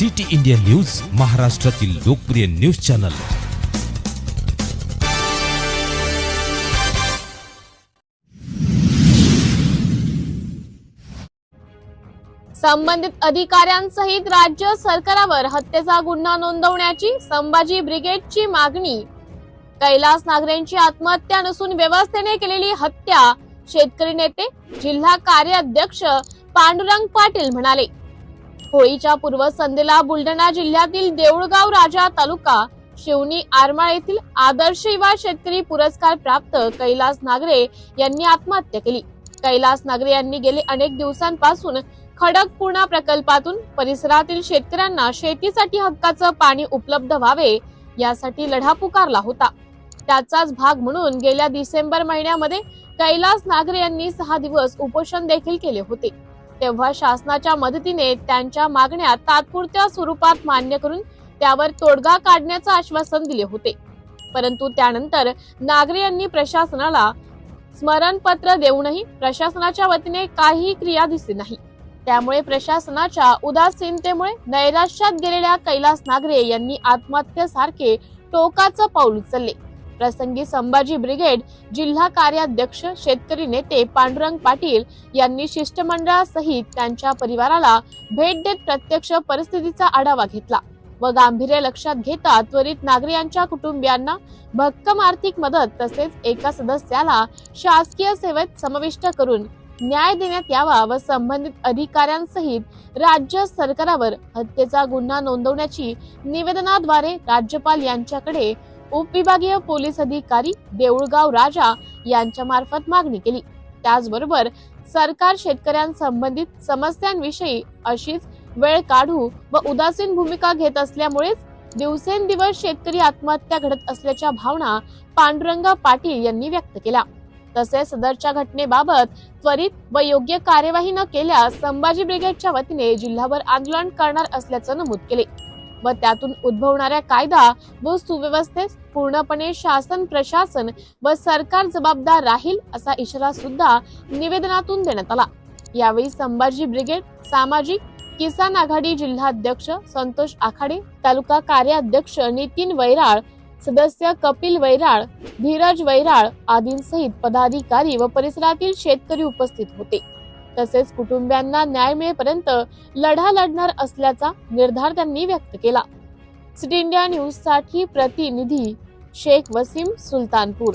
City India news महाराष्ट्रातील लोकप्रिय news channel. संबंधित अधिकाऱ्यांसहित राज्य सरकारावर हत्येचा गुन्हा नोंदवण्याची संभाजी ब्रिगेडची मागणी. कैलास नागरेंची आत्महत्या नसून व्यवस्थेने केलेली हत्या शेतकरी नेते जिल्हा कार्याध्यक्ष पांडुरंग पाटील म्हणाले. होळीच्या पूर्वसंध्येला बुलढाणा जिल्ह्यातील देऊळगाव राजा तालुका शिवनी आरमाळ येथील आदर्श युवा शेतकरी पुरस्कार प्राप्त कैलास नागरे यांनी आत्महत्या केली. कैलास नागरे यांनी गेले अनेक दिवसांपासून खडकपूर्णा प्रकल्पातून परिसरातील शेतकऱ्यांना शेतीसाठी हक्काचं पाणी उपलब्ध व्हावे यासाठी लढा पुकारला होता. त्याचाच भाग म्हणून गेल्या डिसेंबर महिन्यामध्ये कैलास नागरे यांनी सहा दिवस उपोषण देखील केले होते. तेव्हा शासनाच्या मदतीने त्यांच्या मागण्या तात्पुरत्या स्वरूपात मान्य करून त्यावर तोडगा काढण्याचं आश्वासन दिले होते. परंतु त्यानंतर नागरे यांनी प्रशासनाला स्मरणपत्र देऊनही प्रशासनाच्या वतीने काहीही क्रिया दिसली नाही. त्यामुळे प्रशासनाच्या उदासीनतेमुळे नैराश्यात गेलेल्या कैलास नागरे यांनी आत्महत्येसारखे टोकाचं पाऊल उचलले. प्रसंगी संभाजी ब्रिगेड जिल्हा कार्याध्यक्ष शेतकरी नेते पांडुरंग पाटील यांनी शिष्टमंडळासहित त्यांच्या परिवाराला भेट देत प्रत्यक्ष परिस्थितीचा आढावा घेतला व गांभीर्य लक्षात घेता त्वरित नागरिकांच्या कुटुंबियांना भक्कम आर्थिक मदत तसेच एका सदस्याला शासकीय सेवेत समाविष्ट करून न्याय देण्यात यावा व संबंधित अधिकाऱ्यांसहित राज्य सरकारावर हत्येचा गुन्हा नोंदवण्याची निवेदनाद्वारे राज्यपाल यांच्याकडे उपविभागीय पोलीस अधिकारी देऊळगाव राजा यांच्या मार्फत मागणी केली. त्याचबरोबर सरकार शेतकऱ्यांसंबंधित समस्यांविषयी अशीच वेळ काढू व उदासीन भूमिका घेत असल्यामुळेच दिवसेंदिवस शेतकरी आत्महत्या घडत असल्याच्या भावना पांडुरंग पाटील यांनी व्यक्त केल्या. तसेच सदरच्या घटनेबाबत त्वरित व योग्य कार्यवाही न केल्यास संभाजी ब्रिगेडच्या वतीने जिल्हाभर आंदोलन करणार असल्याचं नमूद केले. व त्यातून उद्भवणाऱ्या कायदा व सुव्यवस्थेस पूर्णपणे शासन प्रशासन व सरकार जबाबदार राहील असा इशारा सुद्धा निवेदनातून देण्यात आला. यावेळी संभाजी ब्रिगेड सामाजिक किसान आघाडी जिल्हाध्यक्ष संतोष आखाडे तालुका कार्याध्यक्ष नितीन वैराळ सदस्य कपिल वैराळ धीरज वैराळ आदींसहित पदाधिकारी व परिसरातील शेतकरी उपस्थित होते. तसेच कुटुंबियांना न्याय मिळेपर्यंत लढा लढणार असल्याचा निर्धार त्यांनी व्यक्त केला. सिटी इंडिया न्यूजसाठी प्रतिनिधी शेख वसीम सुलतानपूर